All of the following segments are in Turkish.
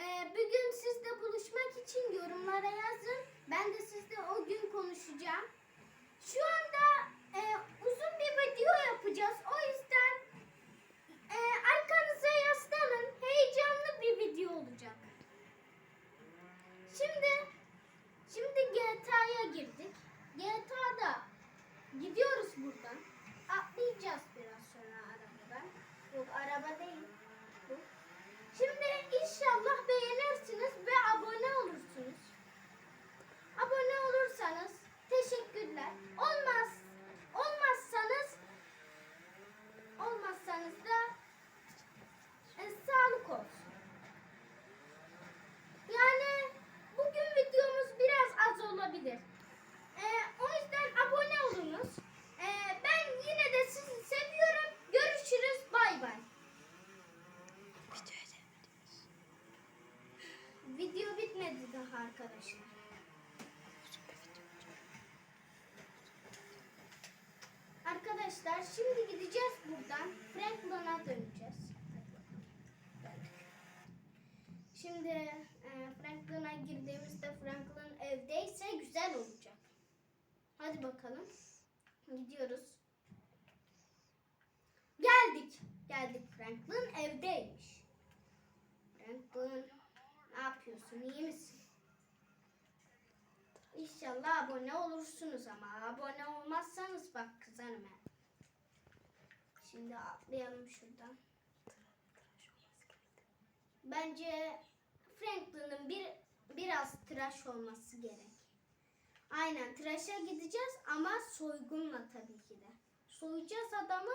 Ee, bugün sizle buluşmak için yorumlara yazın. Ben de sizle o gün konuşacağım. Şu anda e, uzun bir video yapacağız. O yüzden e, arkanıza yaslanın. Heyecanlı bir video olacak. Şimdi şimdi GTA'ya girdik. GTA'da gidiyoruz buradan. Atlayacağız biraz sonra arabadan. Yok araba değil. Bu. Şimdi inşallah beğenirsiniz ve abone olursunuz. Abone olursanız teşekkürler. Olmaz olmazsanız olmazsanız da e, sağlık olsun. Yani bugün videomuz biraz az olabilir. E, o yüzden abone olunuz. E, ben yine de sizi seviyorum. Görüşürüz. Bay bay. Video bitmedi daha arkadaşlar. Arkadaşlar şimdi gideceğiz buradan. Franklin'a döneceğiz. Şimdi e, Franklin'a girdiğimizde Franklin evdeyse güzel olacak. Hadi bakalım. Gidiyoruz. Geldik. Geldik Franklin evdeymiş. Franklin ne yapıyorsun? İyi misin? İnşallah abone olursunuz ama abone olmazsanız bak kızarım ben. Şimdi atlayalım şuradan. Bence Franklin'ın bir biraz tıraş olması gerek. Aynen tıraşa gideceğiz ama soygunla tabii ki de. Soyacağız adamı.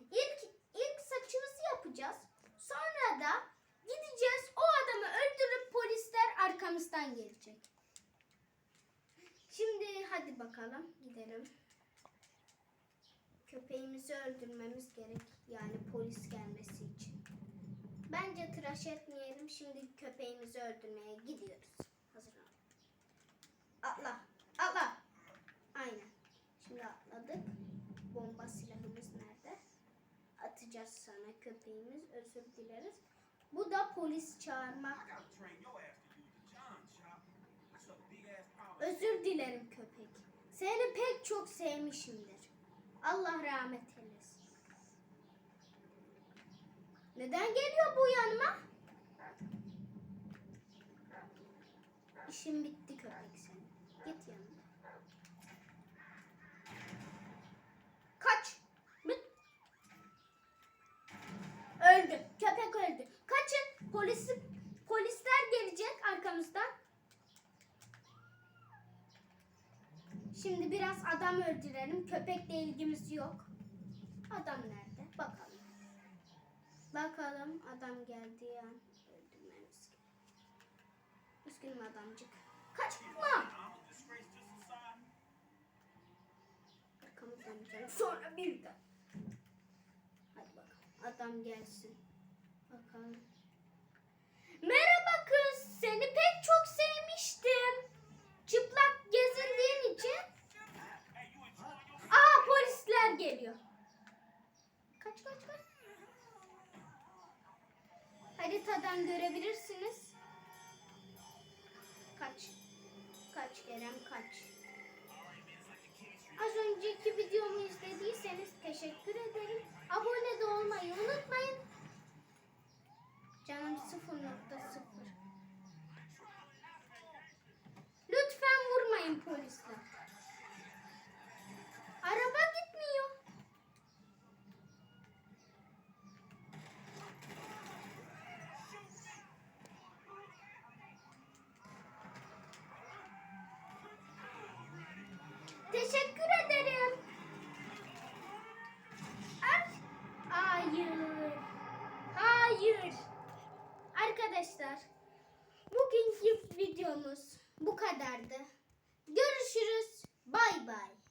İlk ilk saçımızı yapacağız. Sonra da gideceğiz o adamı öldürüp polisler arkamızdan gelecek. Şimdi hadi bakalım gidelim. Köpeğimizi öldürmemiz gerek. Yani polis gelmesi için. Bence tıraş etmeyelim. Şimdi köpeğimizi öldürmeye gidiyoruz. Hazır ol. Atla. Atla. Aynen. Şimdi atladık. Bomba silahımız nerede? Atacağız sana köpeğimiz. Özür dileriz. Bu da polis çağırmak. Özür dilerim köpek. Seni pek çok sevmişimdir. Allah rahmet eylesin. Neden geliyor bu yanıma? İşim bitti köpek senin. Git yanına. Kaç. Bit. Öldü. Köpek öldü. Kaçın. Polisi, polisler gelecek arkamızdan. Şimdi biraz adam öldürelim. Köpekle ilgimiz yok. Adam nerede? Bakalım. Bakalım adam geldiği an öldürmemiz. Üzgünüm adamcık. Kaçma! Arkamı döneceğim. Sonra bir de. Hadi bakalım. Adam gelsin. Bakalım. Merhaba kız. Seni pek çok sevmiştim. Çıplak gezindiğin için. Hey, you enjoying your Aa polisler geliyor. Kaç kaç kaç. Haritadan görebilirsiniz. Kaç. Kaç Kerem kaç. Az önceki videomu Hayır. Arkadaşlar, bugünkü videomuz bu kadardı. Görüşürüz. Bay bay.